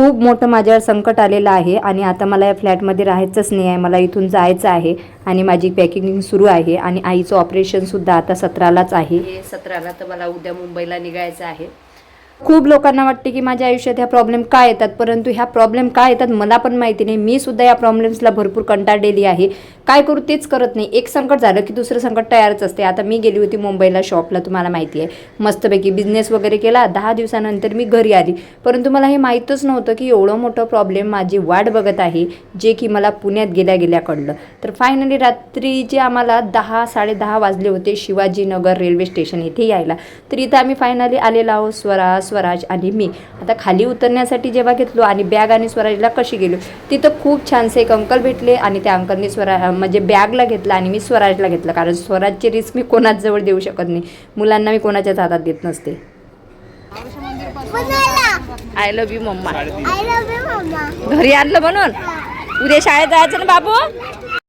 खूप मोठं माझ्यावर संकट आलेलं आहे आणि आता मला या फ्लॅटमध्ये राहायचंच नाही आहे. मला इथून जायचं आहे आणि माझी पॅकिंग सुरू आहे आणि आईचं ऑपरेशनसुद्धा आता सतरालाच आहे. सतराला तर मला उद्या मुंबईला निघायचं आहे. खूप लोकांना वाटते की माझ्या आयुष्यात ह्या प्रॉब्लेम काय येतात? परंतु ह्या प्रॉब्लेम काय येतात मला पण माहिती नाही. मी सुद्धा या प्रॉब्लेम्सला भरपूर कंटाळलेली आहे. काय करू तेच करत नाही. एक संकट झालं की दुसरं संकट तयारच असते. आता मी गेली होती मुंबईला शॉपला तुम्हाला माहिती आहे. मस्तपैकी बिझनेस वगैरे केला. दहा दिवसानंतर मी घरी आली. परंतु मला हे माहीतच नव्हतं की एवढं मोठं प्रॉब्लेम माझी वाट बघत आहे जे की मला पुण्यात गेल्या गेल्या कळलं तर फायनली रात्रीचे आम्हाला दहा साडेदहा वाजले होते शिवाजीनगर रेल्वे स्टेशन इथे यायला तर इथं आम्ही फायनली आलेलो आहोत. स्वराज स्वराज आणि मी. आता खाली उतरण्यासाठी जेव्हा घेतलो आणि बॅग आणि स्वराजला कशी गेलो तिथं खूप छानसे एक अंकल भेटले आणि त्या अंकलनी स्वरा म्हणजे बॅगला घेतला आणि मी स्वराजला घेतलं. कारण स्वराजची रिस्क मी कोणाच जवळ देऊ शकत नाही. मुलांना मी कोणाच्याच हातात देत नसते. आय लव्ह यू मम्मा घरी आणलं म्हणून? उद्या शाळेत जायचं ना बाबू?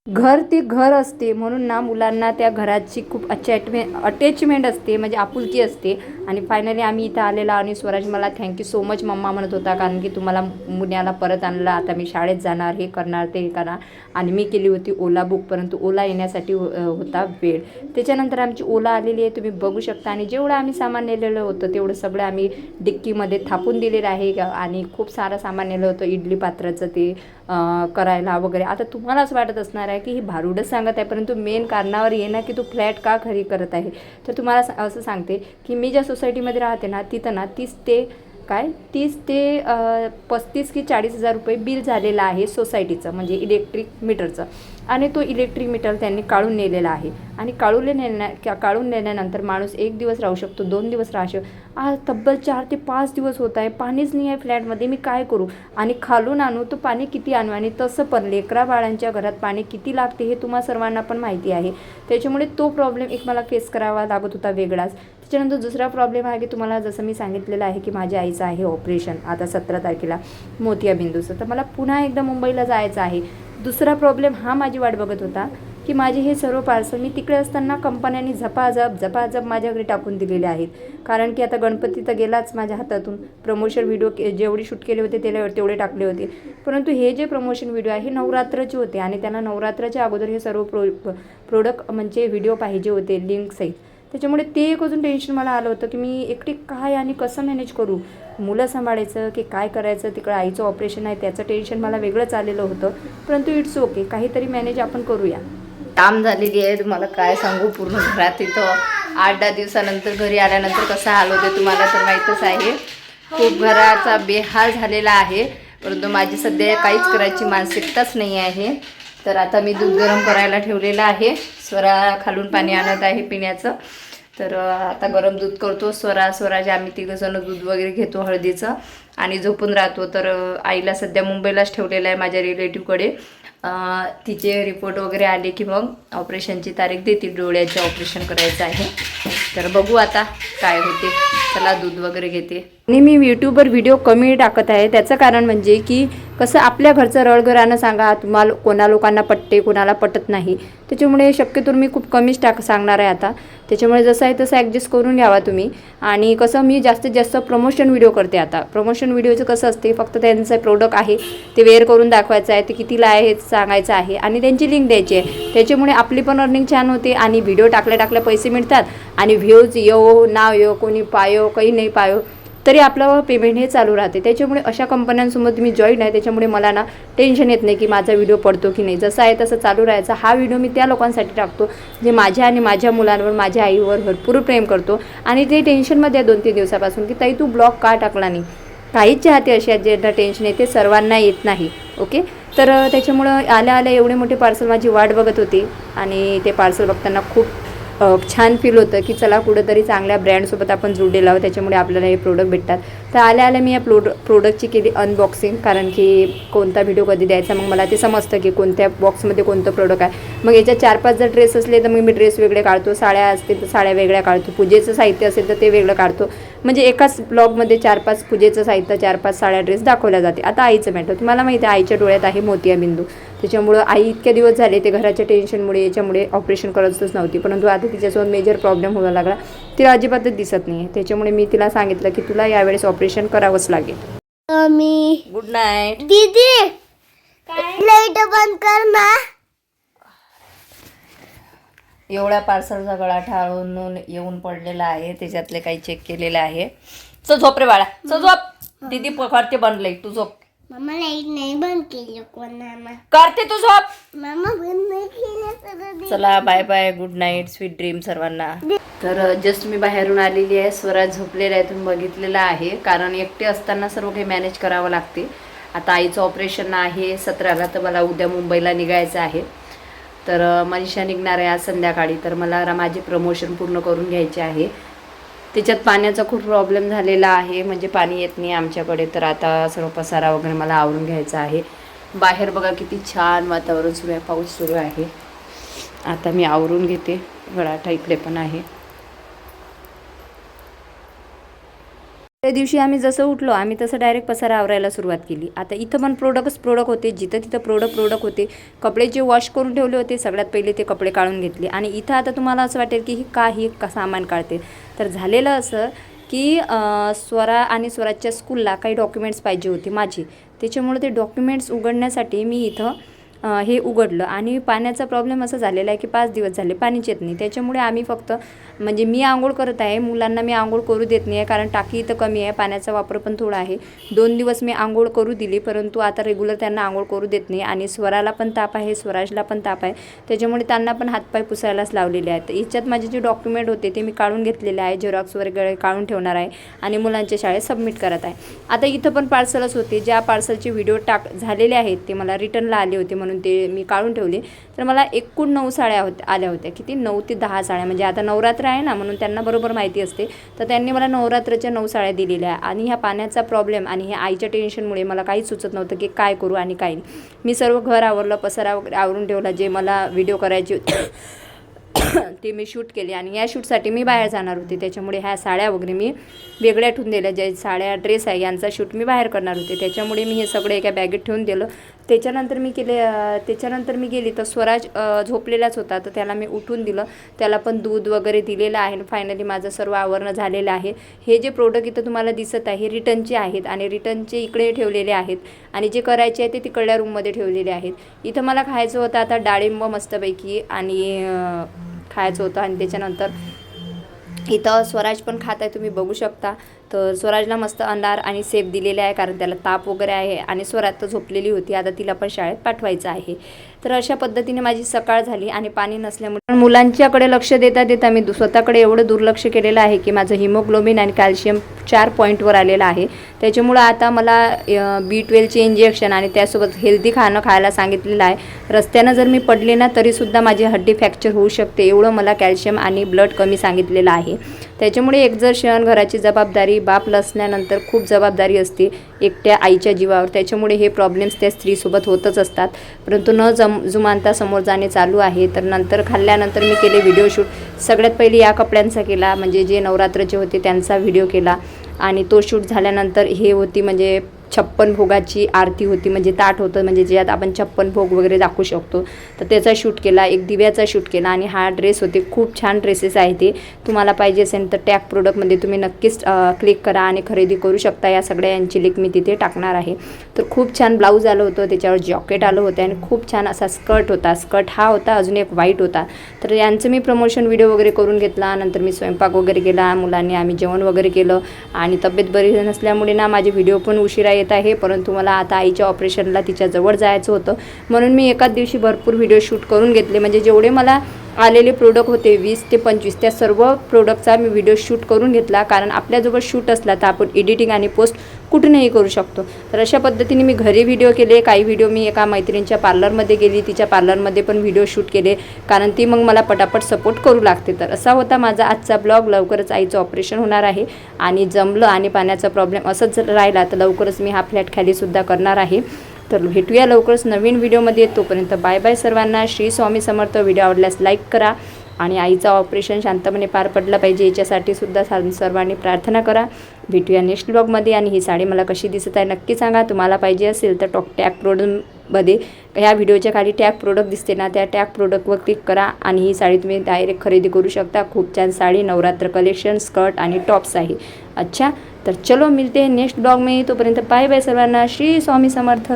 घर ते घर असते. म्हणून ना मुलांना त्या घराची खूप अटॅचमे अटॅचमेंट असते म्हणजे आपुलकी असते. आणि फायनली आम्ही इथं आलेला आणि स्वराज मला थँक्यू सो मच मम्मा म्हणत होता. कारण की तुम्हाला मुन्याला परत आणलं. आता मी शाळेत जाणार हे करणार ते करणार. आणि मी केली होती ओला बुक परंतु ओला येण्यासाठी होता वेळ. त्याच्यानंतर आमची ओला आलेली आहे. तुम्ही बघू शकता. आणि जेवढं आम्ही सामान नेलेलं होतं तेवढं सगळं आम्ही डिक्कीमध्ये थापून दिलेलं आहे. आणि खूप सारं सामान नेलं होतं. इडली पात्राचं ते करायला वगैरे. आता तुम्हालाच वाटत असणार आहे की ही भारुडच सांगत आहे. परंतु मेन कारणावर ये ना की तू फ्लॅट का खरी करत आहे? तर तुम्हाला असं सांगते की मी ज्या सोसायटीमध्ये राहते ना तिथं ना तीस ते काय? तीस ते पस्तीस की चाळीस हजार रुपये बिल झालेलं आहे सोसायटीचं म्हणजे इलेक्ट्रिक मीटरचं आणि तो इलेक्ट्रिक मीटर त्यांनी काढून नेलेला आहे. आणि काढून नेण्या काढून नेल्यानंतर माणूस एक दिवस राहू शकतो दोन दिवस राहू शकतो. आज तब्बल चार ते पाच दिवस होत आहे पाणीच नाही आहे फ्लॅटमध्ये मी काय करू? आणि खालून आणू तो पाणी किती आणू? आणि तसं पण लेकरा बाळांच्या घरात पाणी किती लागते हे तुम्हा सर्वांना पण माहिती आहे. त्याच्यामुळे तो प्रॉब्लेम एक मला फेस करावा लागत होता वेगळाच. त्याच्यानंतर दुसरा प्रॉब्लेम आहे की तुम्हाला जसं मी सांगितलेलं आहे की माझ्या आईचं आहे ऑपरेशन आता सतरा तारखेला मोतिया बिंदूचं. तर मला पुन्हा एकदा मुंबईला जायचं आहे. दुसरा प्रॉब्लेम हा माझी वाट बघत होता की माझे हे सर्व पार्सल मी तिकडे असताना कंपन्यांनी झपाझप झपाझप माझ्या घरी टाकून दिलेले आहेत. कारण की आता गणपती तर गेलाच माझ्या हातातून. प्रमोशन व्हिडिओ के जेवढे शूट केले होते तेले तेवढे टाकले होते. परंतु हे जे प्रमोशन व्हिडिओ आहे हे नवरात्राचे होते आणि त्यांना नवरात्राच्या अगोदर हे सर्व प्रो प्रोडक्ट म्हणजे व्हिडिओ पाहिजे होते लिंक सहित. त्याच्यामुळे ते एक अजून टेन्शन मला आलं होतं की मी एकटी काय आणि कसं मॅनेज करू? मुलं सांभाळायचं की काय करायचं? तिकडं आईचं ऑपरेशन आहे त्याचं टेन्शन मला वेगळंच आलेलं होतं. परंतु इट्स ओके काहीतरी मॅनेज आपण करूया. काम झालेली आहे. तुम्हाला काय सांगू? पूर्ण घरात इथं आठ दहा दिवसानंतर घरी आल्यानंतर कसं हाल होते तुम्हाला तर माहीतच आहे. खूप घराचा बेहाल झालेला आहे. परंतु माझी सध्या काहीच करायची मानसिकताच नाही आहे. तर आता मी दूध गरम करायला ठेवलेलं आहे. स्वरा खालून पाणी आणत आहे पिण्याचं. तर आता गरम दूध करतो. स्वरा स्वराज आम्ही तिघंजणं दूध वगैरे घेतो हळदीचं. आणि झोपून राहतो. तर आईला सध्या मुंबईलाच ठेवलेलं आहे माझ्या रिलेटिव्हकडे तिचे रिपोर्ट वगैरे आले की मग ऑपरेशनची तारीख देतील. डोळ्याचे ऑपरेशन करायचं आहे. तर बघू आता काय होते. चला दूध वगैरे घेते. आणि मी यूट्यूबवर व्हिडिओ कमी टाकत आहे. त्याचं कारण म्हणजे की कसं आपल्या घरचं रळघरानं सांगा तुम्हाला कोणा लोकांना पटते कोणाला पटत नाही. त्याच्यामुळे शक्यतो मी खूप कमीच टाक सांगणार आहे आता. त्याच्यामुळे जसं आहे तसं ॲडजस्ट करून घ्यावा तुम्ही. आणि कसं मी जास्तीत जास्त प्रमोशन व्हिडिओ करते आता. प्रमोशन व्हिडिओचं कसं असते फक्त त्यांचं प्रोडक्ट आहे ते वेअर करून दाखवायचं आहे ते कितीला आहे हे सांगायचं आहे आणि त्यांची लिंक द्यायची आहे. त्याच्यामुळे आपली पण अर्निंग छान होते आणि व्हिडिओ टाकल्या टाकल्या पैसे मिळतात. आणि व्ह्यूज येऊ नाव येऊ कोणी पायो काही नाही पायो तरी आपलं पेमेंट हे चालू राहते. त्याच्यामुळे अशा कंपन्यांसोबत मी जॉईन आहे. त्याच्यामुळे मला ना टेन्शन येत नाही की माझा व्हिडिओ पडतो की नाही. जसं आहे तसं चालू राहायचा. हा व्हिडिओ मी त्या लोकांसाठी टाकतो जे माझ्या आणि माझ्या मुलांवर माझ्या आईवर भरपूर प्रेम करतो. आणि ते टेन्शनमध्ये दोन तीन दिवसापासून की ताई तू ब्लॉग का टाकला नाही? काहीच चाहते असे आहेत ज्यांना टेन्शन येते सर्वांना येत नाही. ओके? तर त्याच्यामुळं आल्या आल्या एवढे मोठे पार्सल माझी वाट बघत होती. आणि ते पार्सल बघताना खूप छान फील होतं की चला कुठंतरी चांगल्या ब्रँडसोबत आपण जुडलेलो आहोत त्याच्यामुळे आपल्याला हे प्रोडक्ट भेटतात. तर आल्या आल्या मी या प्रोड प्रोडक्टची केली अनबॉक्सिंग कारण की कोणता व्हिडिओ कधी द्यायचा मग मला ते समजतं की कोणत्या बॉक्समध्ये कोणतं प्रोडक्ट आहे. मग याच्यात चार पाच जर ड्रेस असले तर मग मी ड्रेस वेगळे काढतो साड्या असतील तर साड्या वेगळ्या काढतो पूजेचं साहित्य असेल तर ते वेगळं काढतो. म्हणजे एकाच ब्लॉगमध्ये चार पाच पूजेचं साहित्य चार पाच साड्या ड्रेस दाखवल्या जाते. आता आईचं मॅटर तुम्हाला माहिती आहे आईच्या डोळ्यात आहे मोतियाबिंदू त्याच्यामुळं आई इतक्या दिवस झाले ते घराच्या टेन्शनमुळे याच्यामुळे ऑपरेशन करतच नव्हती. परंतु आता तिच्यासोबत मेजर प्रॉब्लेम व्हायला लागला. तिला अजिबातच दिसत नाही आहे त्याच्यामुळे मी तिला सांगितलं की तुला यावेळेस ऑपरेशन करावंच लागेल. मी गुड नाईट दीदी! लाइट बंद कर ना. एवढ्या पार्सलचा गळा ठाळून येऊन पडलेला आहे. त्याच्यातले काही चेक केलेले आहे. चल झोप रे बाळा. चल झोप. दीदी करते बनलंय तू झोप. मामा लाइट नाही बंद केली कोणाला करते तू झोप. मामा बंद नाही केलं तर दे. चला bye bye good night sweet dream सर्वांना. तर जस्ट मी बाहेरून आलेली आहे. स्वराज झोपलेला आहे तुम्ही बघितलेला आहे. कारण एकटे असताना सर्व काही मॅनेज करावं लागते. आता आईचं ऑपरेशन आहे सतराला तर मला उद्या मुंबईला निघायचं आहे. तर मनीषा निघणार आहे आज संध्याकाळी. तर मला माझे प्रमोशन पूर्ण करून घ्यायचे आहे. त्याच्यात पाण्याचा खूप प्रॉब्लेम झालेला आहे. म्हणजे पाणी येत नाही आमच्याकडे. तर आता सर्व पसारा वगैरे मला आवरून घ्यायचा आहे. बाहेर बघा किती छान वातावरण सुरू आहे. पाऊस सुरू आहे. आता मी आवरून घेते. गळाठा इकडे पण आहे. त्या दिवशी आम्ही जसं उठलो आम्ही तसं डायरेक्ट पसारा आवरायला सुरुवात केली. आता इथं पण प्रोडक्टच प्रोडक्ट होते जिथं तिथं प्रोडक्ट प्रोडक्ट होते. कपडे जे वॉश करून ठेवले होते सगळ्यात पहिले ते कपडे काढून घेतले. आणि इथं आता तुम्हाला असं वाटेल की ही का ही का सामान काढते. तर झालेलं असं की स्वरा आणि स्वराजच्या स्कूलला काही डॉक्युमेंट्स पाहिजे होते माझे. त्याच्यामुळे ते डॉक्युमेंट्स उघडण्यासाठी मी इथं हे उघडलं. आणि पाण्याचा प्रॉब्लेम असा झालेला आहे की पाच दिवस झाले पाणीच येत नाही. त्याच्यामुळे आम्ही फक्त म्हणजे मी आंघोळ करत आहे मुलांना मी आंघोळ करू देत नाही आहे कारण टाकी इथं कमी आहे पाण्याचा वापर पण थोडा आहे. दोन दिवस मी आंघोळ करू दिली परंतु आता रेग्युलर त्यांना आंघोळ करू देत नाही. आणि स्वराला पण ताप आहे स्वराजला पण ताप आहे. त्याच्यामुळे त्यांना पण हातपाय पुसायलाच लावलेले आहेत. याच्यात माझे जे डॉक्युमेंट होते ते मी काढून घेतलेले आहे झेरॉक्स वगैरे काढून ठेवणार आहे आणि मुलांच्या शाळेत सबमिट करत आहे. आता इथं पण पार्सलच होते. ज्या पार्सलचे व्हिडिओ टाक झालेले आहेत ते मला रिटर्नला आले होते म्हणून ते मी काढून ठेवले. तर मला एकूण नऊ साड्या होत्या आल्या होत्या. किती? नऊ ते दहा साड्या. म्हणजे आता नवरात्र आहे ना म्हणून त्यांना बरोबर माहिती असते. तर त्यांनी मला नवरात्रच्या नऊ साड्या दिलेल्या. आहे आणि ह्या पाण्याचा प्रॉब्लेम आणि ह्या आईच्या टेन्शनमुळे मला काहीच सुचत नव्हतं की काय करू आणि काय नाही. मी सर्व घर आवरलं पसारा वगैरे आवरून ठेवला जे मला व्हिडिओ करायचे होते ते मी शूट केले. आणि या शूटसाठी मी बाहेर जाणार होते. त्याच्यामुळे ह्या साड्या वगैरे मी वेगळ्या ठेवून दिल्या. ज्या साड्या ड्रेस आहे यांचा शूट मी बाहेर करणार होते. त्याच्यामुळे मी हे सगळे एका बॅगेत ठेवून दिलं. त्याच्यानंतर मी केले त्याच्यानंतर मी गेली तर स्वराज झोपलेलाच होता. तर त्याला मी उठून दिलं. त्याला पण दूध वगैरे दिलेलं आहे. आणि फायनली माझं सर्व आवरणं झालेलं आहे. हे जे प्रोडक्ट इथं तुम्हाला दिसत आहे हे रिटर्नचे आहेत. आणि रिटर्नचे इकडे ठेवलेले आहेत. आणि जे करायचे आहे ते तिकडल्या रूममध्ये ठेवलेले आहेत. इथं मला खायचं होतं आता डाळिंब मस्तपैकी आणि खायचं होतं. आणि त्याच्यानंतर इथं स्वराज पण खात आहे. तुम्ही बघू शकता. तर स्वराजला मस्त अंधार आणि सेफ दिलेले आहे कारण त्याला ताप वगैरे आहे आणि स्वरात तर झोपलेली होती. आता तिला पण शाळेत पाठवायचं आहे. तर अशा पद्धतीने माझी सकाळ झाली आणि पाणी नसल्यामुळे मुलांच्याकडे लक्ष देता देता मी स्वतःकडे एवढं दुर्लक्ष केलेलं आहे की माझं हिमोग्लोबिन आणि कॅल्शियम चार पॉईंटवर आलेलं आहे. त्याच्यामुळं आता मला बी ट्वेल्वचे इंजेक्शन आणि त्यासोबत हेल्दी खाणं खायला सांगितलेलं आहे. रस्त्यानं जर मी पडले ना तरीसुद्धा माझी हड्डी फ्रॅक्चर होऊ शकते एवढं मला कॅल्शियम आणि ब्लड कमी सांगितलेलं आहे. त्याच्यामुळे एक जर एक्झर्शन घराची जबाबदारी बाप नसल्यानंतर खूप जबाबदारी असते एकट्या आईच्या जीवावर. त्याच्यामुळे हे प्रॉब्लेम्स त्या स्त्रीसोबत होतच असतात. परंतु न जम जुमानता समोर जाणे चालू आहे. तर नंतर खाल्ल्यानंतर मी केले व्हिडिओ शूट सगळ्यात पहिले या कपड्यांचा केला. म्हणजे जे नवरात्रचे होते त्यांचा व्हिडिओ केला. आणि तो शूट झाल्यानंतर हे होती म्हणजे छप्पन भोगाची आरती होती म्हणजे ताट होतं म्हणजे ज्यात आपण छप्पन भोग वगैरे दाखवू शकतो. तर त्याचा शूट केला एक दिव्याचा शूट केला आणि हा ड्रेस होते खूप छान ड्रेसेस आहे ते. तुम्हाला पाहिजे असेल तर टॅग प्रोडक्टमध्ये तुम्ही नक्कीच क्लिक करा आणि खरेदी करू शकता. या सगळ्या यांची लिंक मी तिथे टाकणार आहे. तर खूप छान ब्लाऊज आलं होतं त्याच्यावर जॉकेट आलं होतं आणि खूप छान असा स्कर्ट होता. स्कर्ट हा होता अजून एक व्हाईट होता. तर यांचं मी प्रमोशन व्हिडिओ वगैरे करून घेतला. नंतर मी स्वयंपाक वगैरे केला मुलांनी आम्ही जेवण वगैरे केलं आणि तब्येत बरी नसल्यामुळे ना माझे व्हिडिओ पण उशिरा येत आहे परंतु मला आता आईच्या ऑपरेशनला तिच्या जवळ जायचं होतं. म्हणून मी एकाच दिवशी भरपूर व्हिडिओ शूट करून घेतले. म्हणजे जेवढे मला आलेले प्रोडक्ट होते वीस ते पंचवीस. त्या सर्व प्रोडक्टचा मी व्हिडिओ शूट करून घेतला. कारण आपल्याजवळ शूट असला तर आपण एडिटिंग आणि पोस्ट कुठूनही करू शकतो. तर अशा पद्धतीने मी घरी व्हिडिओ केले. काही व्हिडिओ मी एका मैत्रिणीच्या पार्लरमध्ये गेली. तिच्या पार्लरमध्ये पण व्हिडिओ शूट केले. कारण ती मग मला पटापट सपोर्ट करू लागते. तर असा होता माझा आजचा ब्लॉग लवकरच आईचं ऑपरेशन होणार आहे. आणि जमलं आणि पाण्याचा प्रॉब्लेम असंच जर राहिला तर लवकरच मी हा फ्लॅट खालीसुद्धा करणार आहे. तर भेटूया लवकरच नवीन व्हिडिओमध्ये. तोपर्यंत बाय बाय सर्वांना. श्री स्वामी समर्थ. व्हिडिओ आवडल्यास लाईक करा. आणि आईचं ऑपरेशन शांतपणे पार पडलं पाहिजे याच्यासाठी सुद्धा सा- सर्वांनी प्रार्थना करा. भेटूया नेक्स्ट ब्लॉगमध्ये. आणि ही साडी मला कशी दिसत आहे नक्की सांगा. तुम्हाला पाहिजे असेल तर टॉक टॅग प्रोड मध्ये. ह्या व्हिडिओच्या खाली टॅग प्रोडक्ट दिसते ना त्या टॅग प्रोडक्टवर क्लिक करा आणि ही साडी तुम्ही डायरेक्ट खरेदी करू शकता. खूप छान साडी नवरात्र कलेक्शन स्कर्ट आणि टॉप्स आहे. अच्छा तर चलो मिळते नेक्स्ट ब्लॉग मी. तोपर्यंत बाय बाय सर्वांना. श्री स्वामी समर्थ.